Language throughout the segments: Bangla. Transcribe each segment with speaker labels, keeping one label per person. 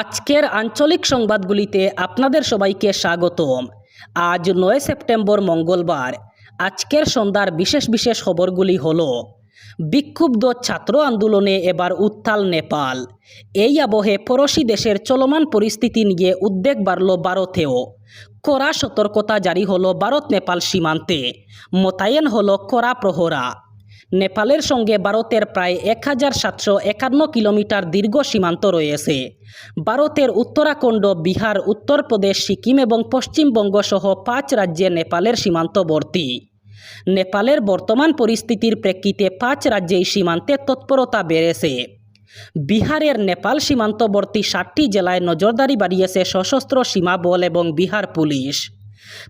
Speaker 1: আজকের আঞ্চলিক সংবাদগুলিতে আপনাদের সবাইকে স্বাগতম। আজ নয় সেপ্টেম্বর মঙ্গলবার। আজকের সন্ধ্যার বিশেষ বিশেষ খবরগুলি হল, বিক্ষুব্ধ ছাত্র আন্দোলনে এবার উত্তাল নেপাল। এই আবহে পড়োশি দেশের চলমান পরিস্থিতি নিয়ে উদ্বেগ বাড়ল ভারতেও। কড়া সতর্কতা জারি হলো ভারত নেপাল সীমান্তে। মোতায়েন হলো কড়া প্রহরা। নেপালের সঙ্গে ভারতের প্রায় এক হাজার সাতশো একান্ন কিলোমিটার দীর্ঘ সীমান্ত রয়েছে। ভারতের উত্তরাখণ্ড, বিহার, উত্তরপ্রদেশ, সিকিম এবং পশ্চিমবঙ্গ সহ পাঁচ রাজ্যে নেপালের সীমান্তবর্তী। নেপালের বর্তমান পরিস্থিতির প্রেক্ষিতে পাঁচ রাজ্যেই সীমান্তে তৎপরতা বেড়েছে। বিহারের নেপাল সীমান্তবর্তী ষাটটি জেলায় নজরদারি বাড়িয়েছে সশস্ত্র সীমা বল এবং বিহার পুলিশ।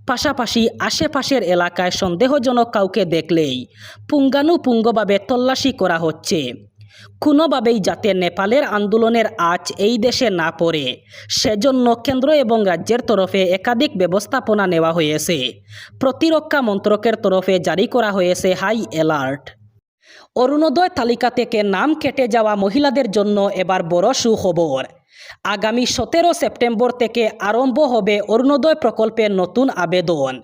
Speaker 1: পাশাপাশি আশেপাশের এলাকায় সন্দেহজনক কাউকে দেখলেই পুঙ্গানুপুঙ্গভাবে তল্লাশি করা হচ্ছে। কোনোভাবেই যাতে নেপালের আন্দোলনের আঁচ এই দেশে না পড়ে, সেজন্য কেন্দ্র এবং রাজ্যের তরফে একাধিক ব্যবস্থাপনা নেওয়া হয়েছে। প্রতিরক্ষা মন্ত্রকের তরফে জারি করা হয়েছে হাই অ্যালার্ট। অরুণোদয় তালিকা থেকে নাম কেটে যাওয়া মহিলাদের জন্য এবার বড় সুখবর। আগামী সতেরো সেপ্টেম্বর থেকে আরম্ভ হবে অরুণোদয় প্রকল্পের নতুন আবেদন।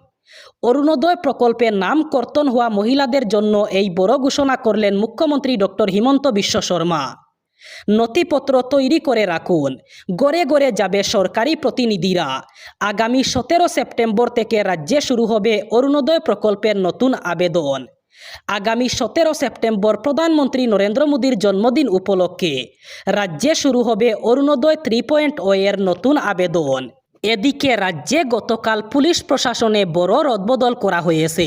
Speaker 1: অরুণোদয় প্রকল্পের নাম কর্তন হওয়া মহিলাদের জন্য এই বড় ঘোষণা করলেন মুখ্যমন্ত্রী ডক্টর হিমন্ত বিশ্ব শর্মা। নথিপত্র তৈরি করে রাখুন। গড়ে গড়ে যাবে সরকারি প্রতিনিধিরা। আগামী সতেরো সেপ্টেম্বর থেকে রাজ্যে শুরু হবে অরুণোদয় প্রকল্পের নতুন আবেদন। আগামী সতেরো সেপ্টেম্বর প্রধানমন্ত্রী নরেন্দ্র মোদীর জন্মদিন উপলক্ষে রাজ্যে শুরু হবে অরুণোদয় থ্রি পয়েন্ট ও এর নতুন আবেদন। এদিকে রাজ্যে গতকাল পুলিশ প্রশাসনে বড় রদবদল করা হয়েছে।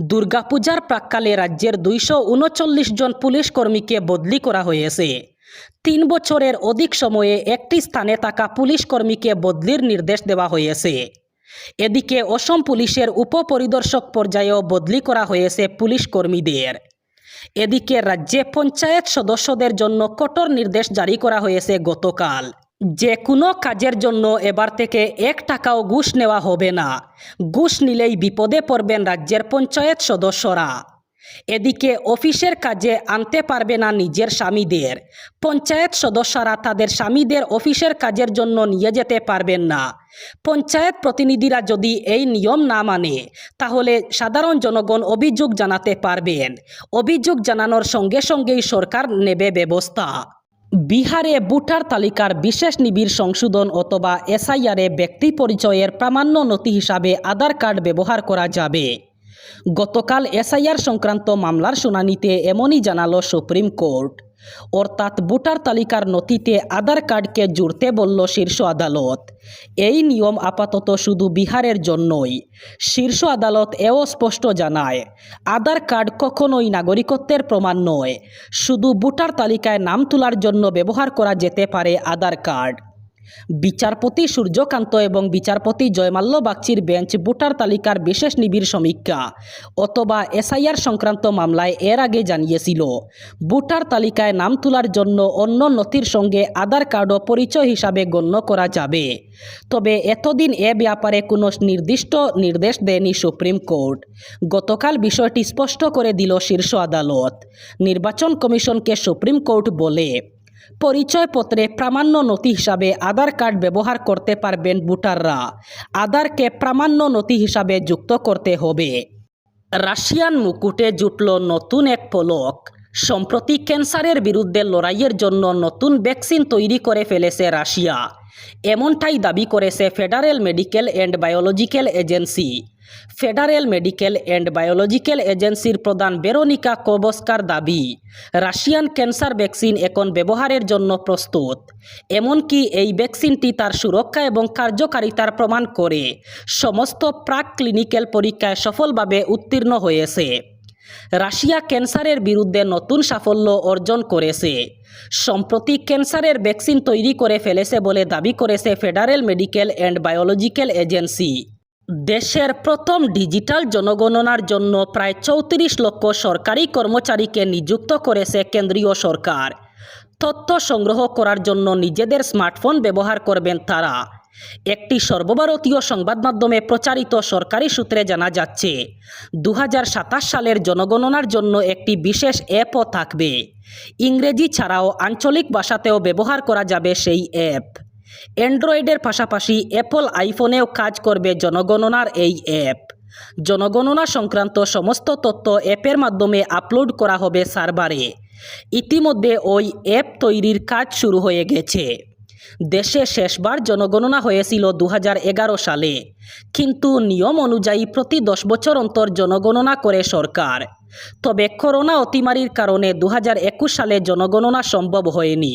Speaker 1: দুর্গাপূজার প্রাককালে রাজ্যের দুইশো উনচল্লিশ জন পুলিশ কর্মীকে বদলি করা হয়েছে। তিন বছরের অধিক সময়ে একটি স্থানে থাকা পুলিশ কর্মীকে বদলির নির্দেশ দেওয়া হয়েছে। এদিকে অসম পুলিশের উপপরিদর্শক পর্যায়েও বদলি করা হয়েছে পুলিশ কর্মীদের। এদিকে রাজ্যে পঞ্চায়েত সদস্যদের জন্য কঠোর নির্দেশ জারি করা হয়েছে গতকাল। যে কোনো কাজের জন্য এবার থেকে এক টাকাও ঘুষ নেওয়া হবে না। ঘুষ নিলেই বিপদে পড়বেন রাজ্যের পঞ্চায়েত সদস্যরা। এদিকে অফিসের কাজে আনতে পারবে না নিজের স্বামীদের। পঞ্চায়েত সদস্যরা তাদের স্বামীদের অফিসের কাজের জন্য নিয়ে যেতে পারবেন না। পঞ্চায়েত প্রতিনিধিরা যদি এই নিয়ম না মানে তাহলে সাধারণ জনগণ অভিযোগ জানাতে পারবেন। অভিযোগ জানানোর সঙ্গে সঙ্গেই সরকার নেবে ব্যবস্থা। বিহারে ভোটার তালিকার বিশেষ নিবিড় সংশোধন অথবা এসআইআরে ব্যক্তি পরিচয়ের প্রামাণ্য নথি হিসাবে আধার কার্ড ব্যবহার করা যাবে। গতকাল এসআইআর সংক্রান্ত মামলার শুনানিতে এমনই জানালো সুপ্রিম কোর্ট। অর্থাৎ ভোটার তালিকার নথিতে আধার কার্ডকে জুড়তে বলল শীর্ষ আদালত। এই নিয়ম আপাতত শুধু বিহারের জন্যই। শীর্ষ আদালত এও স্পষ্ট জানায়, আধার কার্ড কখনোই নাগরিকত্বের প্রমাণ নয়। শুধু ভোটার তালিকায় নাম তোলার জন্য ব্যবহার করা যেতে পারে আধার কার্ড। বিচারপতি সূর্যকান্ত এবং বিচারপতি জয়মাল্য বাগচির বেঞ্চ ভোটার তালিকার বিশেষ নিবিড় সমীক্ষা অথবা এসআইআর সংক্রান্ত মামলায় এর আগে জানিয়েছিল। ভোটার তালিকায় নাম তোলার জন্য অন্য নথির সঙ্গে আধার কার্ডও পরিচয় হিসাবে গণ্য করা যাবে। তবে এতদিন এ ব্যাপারে কোনো নির্দিষ্ট নির্দেশ দেয়নি সুপ্রিম কোর্ট। গতকাল বিষয়টি স্পষ্ট করে দিল শীর্ষ আদালত। নির্বাচন কমিশনকে সুপ্রিম কোর্ট বলে পরিচয়পত্রে প্রামাণ্য নথি হিসাবে আধার কার্ড ব্যবহার করতে পারবেন ভোটাররা। আধারকে প্রামাণ্য নথি হিসাবে যুক্ত করতে হবে। রাশিয়ান মুকুটে জুটল নতুন এক পলক সম্প্রতি ক্যান্সারের বিরুদ্ধে লড়াইয়ের জন্য নতুন ভ্যাকসিন তৈরি করে ফেলেছে রাশিয়া। এমনটাই দাবি করেছে federal medical and biological agency. Federal medical and biological এজেন্সির প্রধান বেরোনিকা কোবস্কার দাবি, রাশিয়ান ক্যান্সার ভ্যাকসিন এখন ব্যবহারের জন্য প্রস্তুত। এমনকি এই ভ্যাকসিনটি তার সুরক্ষা এবং কার্যকারিতার প্রমাণ করে সমস্ত প্রাক ক্লিনিক্যাল পরীক্ষায় সফলভাবে উত্তীর্ণ হয়েছে। রাশিয়া ক্যান্সারের বিরুদ্ধে নতুন সাফল্য অর্জন করেছে। সম্প্রতি ক্যান্সারের ভ্যাকসিন তৈরি করে ফেলেছে বলে দাবি করেছে federal medical and biological agency. দেশের প্রথম ডিজিটাল জনগণনার জন্য প্রায় চৌত্রিশ লক্ষ সরকারি কর্মচারীকে নিযুক্ত করেছে কেন্দ্রীয় সরকার। তথ্য সংগ্রহ করার জন্য নিজেদের স্মার্টফোন ব্যবহার করবেন তারা। একটি সর্বভারতীয় সংবাদ মাধ্যমে প্রচারিত সরকারি সূত্রে জানা যাচ্ছে দু হাজার সাতাশ সালের জনগণনার জন্য একটি বিশেষ অ্যাপও থাকবে। ইংরেজি ছাড়াও আঞ্চলিক ভাষাতেও ব্যবহার করা যাবে সেই অ্যাপ। অ্যান্ড্রয়েডের পাশাপাশি অ্যাপল আইফোনেও কাজ করবে জনগণনার এই অ্যাপ। জনগণনা সংক্রান্ত সমস্ত তথ্য অ্যাপের মাধ্যমে আপলোড করা হবে সার্ভারে। ইতিমধ্যে ওই অ্যাপ তৈরির কাজ শুরু হয়ে গেছে। দেশে শেষবার জনগণনা হয়েছিল দু হাজার এগারো সালে। কিন্তু নিয়ম অনুযায়ী প্রতি দশ বছর অন্তর জনগণনা করে সরকার। তবে করোনা অতিমারির কারণে দু হাজার একুশ সালে জনগণনা সম্ভব হয়নি।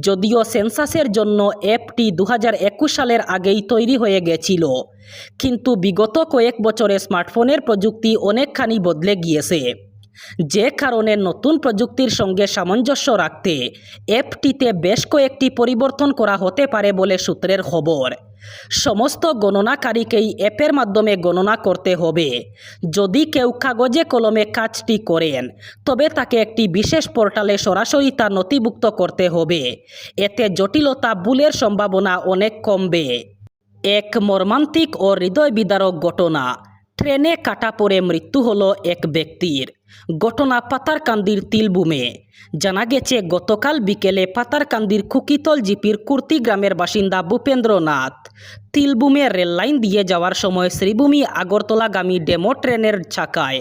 Speaker 1: যদিও সেন্সাসের জন্য অ্যাপটি দু হাজার একুশ সালের আগেই তৈরি হয়ে গেছিল। কিন্তু বিগত কয়েক বছরে স্মার্টফোনের প্রযুক্তি অনেকখানি বদলে গিয়েছে। যে কারণে নতুন প্রযুক্তির সঙ্গে সামঞ্জস্য রাখতে অ্যাপটিতে বেশ কয়েকটি পরিবর্তন করা হতে পারে বলে সূত্রের খবর। সমস্ত গণনাকারীকেই অ্যাপের মাধ্যমে গণনা করতে হবে। যদি কেউ কাগজে কলমে কাজটি করেন, তবে তাকে একটি বিশেষ পোর্টালে সরাসরি তা নথিভুক্ত করতে হবে। এতে জটিলতা ভুলের সম্ভাবনা অনেক কমবে। এক মর্মান্তিক ও হৃদয় বিদারক ঘটনা। ট্রেনে কাটা পড়ে মৃত্যু হলো এক ব্যক্তির। ঘটনা পাতারকান্দির তিলবুমে। জানা গেছে, গতকাল বিকেলে পাতারকান্দির খুকিতল জিপির কুর্তি গ্রামের বাসিন্দা ভূপেন্দ্রনাথ তিলবুমে রেললাইন দিয়ে যাওয়ার সময় শ্রীভূমি আগরতলাগামী ডেমো ট্রেনের চাকায়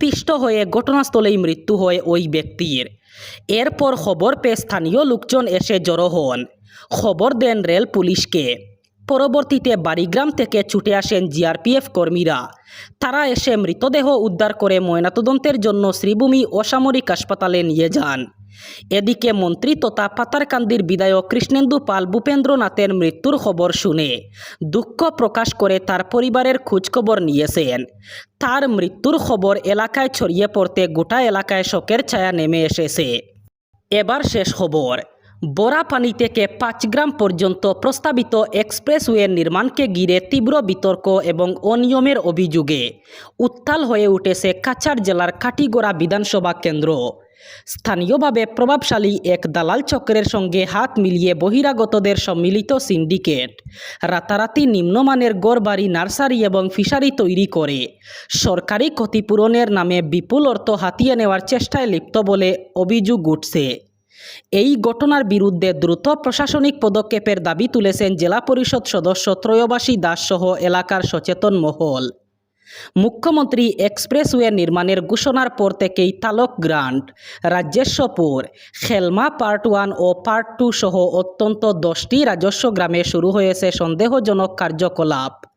Speaker 1: পিষ্ট হয়ে ঘটনাস্থলেই মৃত্যু হয় ওই ব্যক্তির। এরপর খবর পেয়ে স্থানীয় লোকজন এসে জড়ো হন। খবর দেন রেল পুলিশকে। পরবর্তীতে বাড়িগ্রাম থেকে ছুটে আসেন জিআরপিএফ কর্মীরা। তারা এসে মৃতদেহ উদ্ধার করে ময়নাতদন্তের জন্য শ্রীভূমি অসামরিক হাসপাতালে নিয়ে যান। এদিকে মন্ত্রী তথা পাতারকান্দির বিধায়ক কৃষ্ণেন্দু পাল ভূপেন্দ্রনাথের মৃত্যুর খবর শুনে দুঃখ প্রকাশ করে তার পরিবারের খোঁজখবর নিয়েছেন। তার মৃত্যুর খবর এলাকায় ছড়িয়ে পড়তে গোটা এলাকায় শোকের ছায়া নেমে এসেছে। এবার শেষ খবর। বোরাপানি থেকে পাঁচগ্রাম পর্যন্ত প্রস্তাবিত এক্সপ্রেসওয়ে নির্মাণকে ঘিরে তীব্র বিতর্ক এবং অনিয়মের অভিযোগে উত্তাল হয়ে উঠেছে কাছাড় জেলার কাটিগড়া বিধানসভা কেন্দ্র। স্থানীয়ভাবে প্রভাবশালী এক দালাল চক্রের সঙ্গে হাত মিলিয়ে বহিরাগতদের সম্মিলিত সিন্ডিকেট রাতারাতি নিম্নমানের গড়বাড়ি, নার্সারি এবং ফিশারি তৈরি করে। সরকারি ক্ষতিপূরণের নামে বিপুল অর্থ হাতিয়ে নেওয়ার চেষ্টায় লিপ্ত বলে অভিযোগ উঠছে। এই ঘটনার বিরুদ্ধে দ্রুত প্রশাসনিক পদক্ষেপের দাবি তুলেছেন জেলা পরিষদ সদস্য ত্রয়বাসী দাস সহ এলাকার সচেতন মহল। মুখ্যমন্ত্রী এক্সপ্রেসওয়ে নির্মাণের ঘোষণার পর থেকেই তালক গ্রান্ট রাজস্বপুর খেলমা পার্ট ওয়ান ও পার্ট টু সহ অত্যন্ত দশটি রাজস্ব গ্রামে শুরু হয়েছে সন্দেহজনক কার্যকলাপ।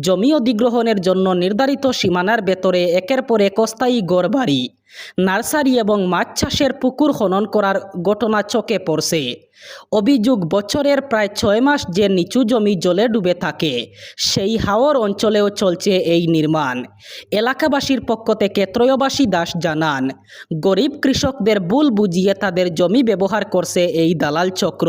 Speaker 1: জমি অধিগ্রহণের জন্য নির্ধারিত সীমানার ভেতরে একের পর এক অস্থায়ী গড়বাড়ি, নার্সারি এবং মাছ চাষের পুকুর খনন করার ঘটনা চোখে পড়ছে। অভিযোগ, বছরের প্রায় ছয় মাস যে নিচু জমি জলে ডুবে থাকে, সেই হাওর অঞ্চলেও চলছে এই নির্মাণ। এলাকাবাসীর পক্ষ থেকে ত্রয়বাসী দাস জানান, গরিব কৃষকদের ভুল বুঝিয়ে তাদের জমি ব্যবহার করছে এই দালাল চক্র।